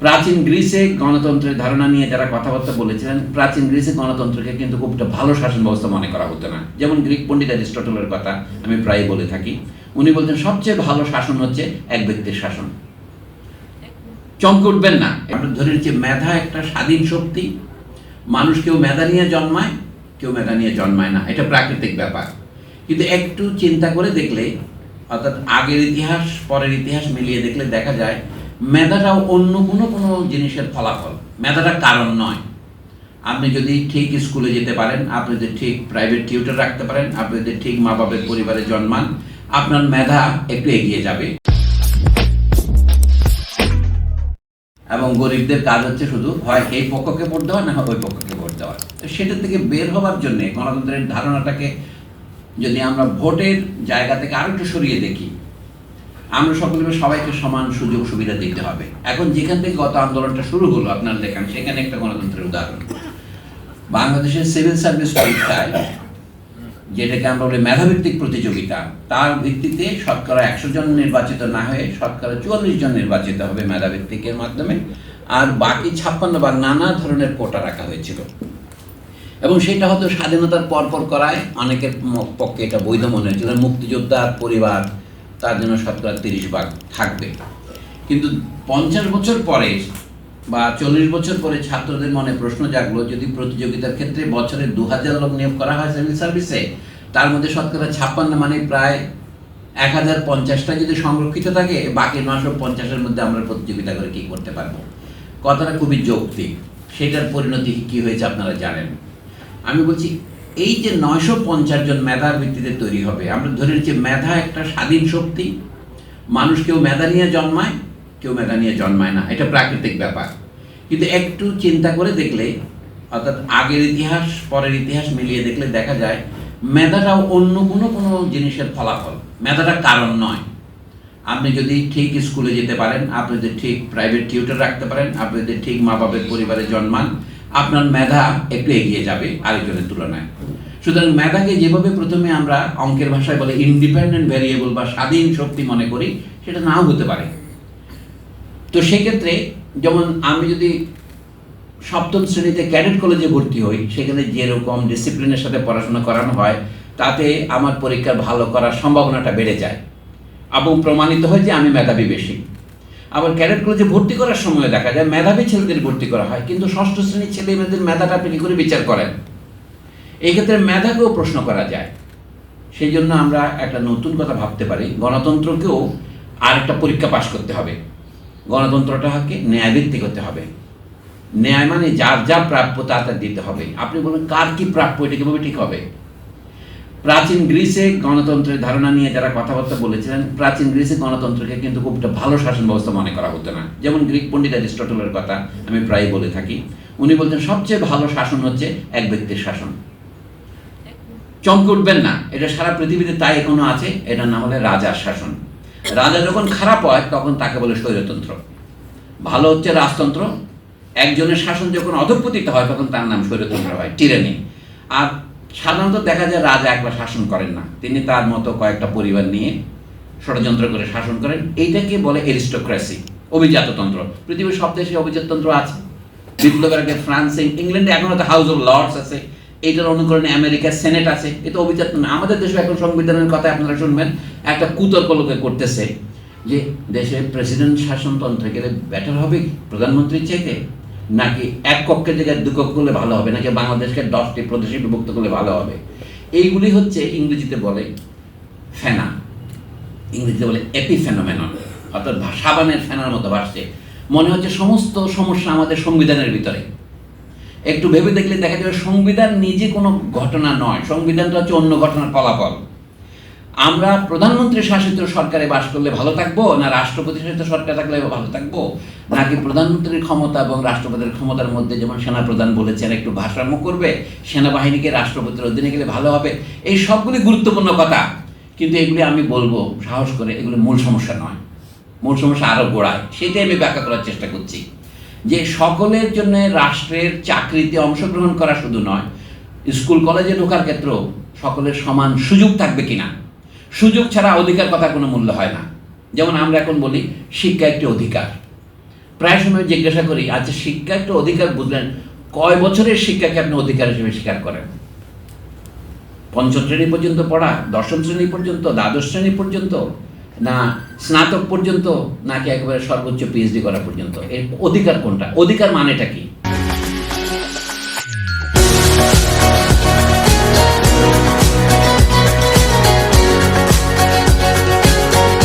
প্রাচীন গ্রিসে গণতন্ত্রের ধারণা নিয়ে যারা কথাবার্তা বলেছিলেন, প্রাচীন গ্রিসে গণতন্ত্রকে কিন্তু খুব একটা ভালো শাসন ব্যবস্থা মনে করা হতো না। যেমন গ্রিক পণ্ডিত অ্যারিস্টটলের কথা আমি প্রায় বলে থাকি। উনি বলতেন, সবচেয়ে ভালো শাসন হচ্ছে এক ব্যক্তির শাসন। চমকে উঠবেন না। আমরা ধরে নিচ্ছি মেধা একটা স্বাধীন শক্তি। মানুষ কেউ মেধা নিয়ে জন্মায়, কেউ মেধা নিয়ে জন্মায় না। এটা প্রাকৃতিক ব্যাপার। কিন্তু একটু চিন্তা করে দেখলে অর্থাৎ আগের ইতিহাস, পরের ইতিহাস মিলিয়ে দেখলে দেখা যায় মেধাটাও অন্য কোনো কোনো জিনিসের ফলাফল। মেধাটা কারণ নয়। আপনি যদি ঠিক স্কুলে যেতে পারেন, আপনি যদি ঠিক প্রাইভেট টিউটর রাখতে পারেন, আপনি যদি ঠিক মা বাবার পরিবারে জন্মান, আপনার মেধা একটু এগিয়ে যাবে। এবং গরিবদের কাজ হচ্ছে শুধু হয় এই পক্ষকে ভোট দেওয়া, না হয় ওই পক্ষকে ভোট দেওয়া। তো সেটা থেকে বের হওয়ার জন্য গণতন্ত্রের ধারণাটাকে যদি আমরা ভোটের জায়গা থেকে আরও একটু সরিয়ে দেখি আমরা সকলে সবাইকে সমান সুযোগ সুবিধা দিতে হবে। এখন যেখান থেকে গত আন্দোলনটা শুরু হলো, আপনারা দেখেন, সেখানে একটা গণতন্ত্রের উদাহরণ। বাংলাদেশের সিভিল সার্ভিস পরীক্ষায়, যেটাকে আমরা বলি মেধাভিত্তিক প্রতিযোগিতা, তার ভিত্তিতে শতকরা একশো জন নির্বাচিত না হয়ে শতকরা চুয়াল্লিশ জন নির্বাচিত হবে মেধাভিত্তিকের মাধ্যমে। আর বাকি ছাপ্পান্ন বা নানা ধরনের কোটা রাখা হয়েছিল। এবং সেটা হয়তো স্বাধীনতার পরপর করায় অনেকের পক্ষে এটা বৈধ মনে হয়েছিল। মুক্তিযোদ্ধার পরিবার তার জন্য শতকরা তিরিশ ভাগ থাকবে। কিন্তু পঞ্চাশ বছর পরে বা চল্লিশ বছর পরে ছাত্রদের মনে প্রশ্ন জাগলো, যদি প্রতিযোগিতার ক্ষেত্রে বছরে দু হাজার লোক নিয়োগ করা হয় সিভিল সার্ভিসে তার মধ্যে শতকরা ছাপ্পান্ন মানে প্রায় এক হাজার পঞ্চাশটা যদি সংরক্ষিত থাকে, বাকি নশো পঞ্চাশের মধ্যে আমরা প্রতিযোগিতা করে কি করতে পারব? কথাটা খুবই যৌক্তিক। সেটার পরিণতি কি হয়েছে আপনারা জানেন। আমি বলছি এই যে নয়শো পঞ্চাশ জন মেধার ভিত্তিতে তৈরি হবে, আমরা ধরে নিচ্ছি মেধা একটা স্বাধীন শক্তি। মানুষ কেউ মেধা নিয়ে জন্মায়, কেউ মেধা নিয়ে জন্মায় না। এটা প্রাকৃতিক ব্যাপার। কিন্তু একটু চিন্তা করে দেখলে, অর্থাৎ আগের ইতিহাস, পরের ইতিহাস মিলিয়ে দেখলে দেখা যায়, মেধাটাও অন্য কোনো কোনো জিনিসের ফলাফল। মেধাটা কারণ নয়। আপনি যদি ঠিক স্কুলে যেতে পারেন, আপনি যদি ঠিক প্রাইভেট টিউটর রাখতে পারেন, আপনি যদি ঠিক মা বাবার পরিবারে জন্মান আপনার মেধা একটু এগিয়ে যাবে আরেকজনের তুলনায়। সুতরাং মেধাকে যেভাবে প্রথমে আমরা অঙ্কের ভাষায় বলে ইন্ডিপেন্ডেন্ট ভ্যারিয়েবল বা স্বাধীন শক্তি মনে করি, সেটা নাও হতে পারে। তো সেক্ষেত্রে যেমন আমি যদি সপ্তম শ্রেণীতে ক্যাডেট কলেজে ভর্তি হই, সেখানে যেরকম ডিসিপ্লিনের সাথে পড়াশোনা করানো হয়, তাতে আমার পরীক্ষা ভালো করার সম্ভাবনাটা বেড়ে যায়। এবং প্রমাণিত হয় যে আমি মেধাবী বেশি। আবার ক্যাডেট কলেজে ভর্তি করার সময় দেখা যায় মেধাবী ছেলেদের ভর্তি করা হয়, কিন্তু ষষ্ঠ শ্রেণির ছেলে মেয়েদের মেধাটা আপনি করে বিচার করেন? এই ক্ষেত্রে মেধাকেও প্রশ্ন করা যায়। সেই জন্য আমরা একটা নতুন কথা ভাবতে পারি, গণতন্ত্রকেও আর একটা পরীক্ষা পাশ করতে হবে। গণতন্ত্রটাকে ন্যায়ভিত্তিক হতে হবে। ন্যায় মানে যার যা প্রাপ্য তা দিতে হবে। আপনি বলুন, কার কি প্রাপ্য, এটা কীভাবে ঠিক হবে? প্রাচীন গ্রিসে গণতন্ত্রের ধারণা নিয়ে যারা কথাবার্তা বলেছিলেন, প্রাচীন গ্রিসে গণতন্ত্রকে কিন্তু খুব একটা ভালো শাসন ব্যবস্থা মনে করা হতো না। যেমন গ্রিক পণ্ডিত অ্যারিস্টটলের কথা আমি প্রায় বলে থাকি। উনি বলতেন, সবচেয়ে ভালো শাসন হচ্ছে এক ব্যক্তির শাসন। চমকে উঠবেন না, এটা সারা পৃথিবীতে তাই এখনও আছে, এটার নাম হলে রাজার শাসন। রাজা যখন খারাপ হয়, তখন তাকে বলে স্বৈরতন্ত্র। ভালো হচ্ছে রাজতন্ত্র, একজনের শাসন যখন অধপতিত হয়, তখন তার নাম স্বৈরতন্ত্র হয়, টিরানি। আর সাধারণত দেখা যায় রাজা একবার শাসন করেন না। তিনি তার মতো কয়েকটা পরিবার নিয়ে ষড়যন্ত্র করে শাসন করেন। এইটাকে বলে এরিস্টোক্রেসি অভিজাততন্ত্র। পৃথিবীর সব দেশে অভিজাততন্ত্র আছে। বিপ্লবের আগে ফ্রান্সে, ইংল্যান্ডে হাউস অফ লর্ডস আছে। এইটার অনুকরণে আমেরিকার সেনেট আছে। এ তো অভিজাত আমাদের দেশে এখন সংবিধানের কথা আপনারা শুনবেন। একটা কুতর্ক লোকে করতেছে যে দেশে প্রেসিডেন্ট শাসনতন্ত্রে গেলে বেটার হবে প্রধানমন্ত্রীর চাইতে। নাকি এক কক্ষের জায়গায় দু কক্ষ করলে ভালো হবে? নাকি বাংলাদেশকে দশটি প্রদেশে বিভক্ত করলে ভালো হবে? এইগুলি হচ্ছে ইংরেজিতে বলে ফেনা। ইংরেজিতে বলে এপিফেনোমেনন। অর্থাৎ ভা- সাবানের ফেনার মতো ভাসছে। মনে হচ্ছে সমস্ত সমস্যা আমাদের সংবিধানের ভিতরে। একটু ভেবে দেখলে দেখা যাবে সংবিধান নিজে কোনো ঘটনা নয়। সংবিধানটা হচ্ছে অন্য ঘটনার ফলাফল। আমরা প্রধানমন্ত্রী শাসিত সরকারে বাস করলে ভালো থাকব, না রাষ্ট্রপতি শাসিত সরকার থাকলে ভালো থাকব? নাকি প্রধানমন্ত্রীর ক্ষমতা এবং রাষ্ট্রপতির ক্ষমতার মধ্যে যেমন সেনাপ্রধান বলেছেন, একটু ভারসাম্য করবে, সেনাবাহিনীকে রাষ্ট্রপতির অধীনে গেলে ভালো হবে? এই সবগুলি গুরুত্বপূর্ণ কথা। কিন্তু এগুলি আমি বলব, সাহস করে, এগুলি মূল সমস্যা নয়। মূল সমস্যা আরও গোড়ায়। সেটাই আমি ব্যাখ্যা করার চেষ্টা করছি। যে সকলের জন্য রাষ্ট্রের চাকরিতে অংশগ্রহণ করা শুধু নয়, স্কুল কলেজে ঢোকার ক্ষেত্রেও সকলের সমান সুযোগ থাকবে কিনা? সুযোগ ছাড়া অধিকার কথা কোনো মূল্য হয় না। যেমন আমরা এখন বলি, শিক্ষা একটি অধিকার। প্রায় সময় জিজ্ঞাসা করি আচ্ছা শিক্ষা একটা অধিকার বুঝলেন, কয় বছরের শিক্ষাকে আপনি অধিকার হিসেবে স্বীকার করেন? পঞ্চম শ্রেণি পর্যন্ত পড়া, দশম শ্রেণি পর্যন্ত, দ্বাদশ শ্রেণি পর্যন্ত, না স্নাতক পর্যন্ত, নাকি একেবারে সর্বোচ্চ পিএইচডি করা পর্যন্ত? এর অধিকার কোনটা? অধিকার মানেটা কি?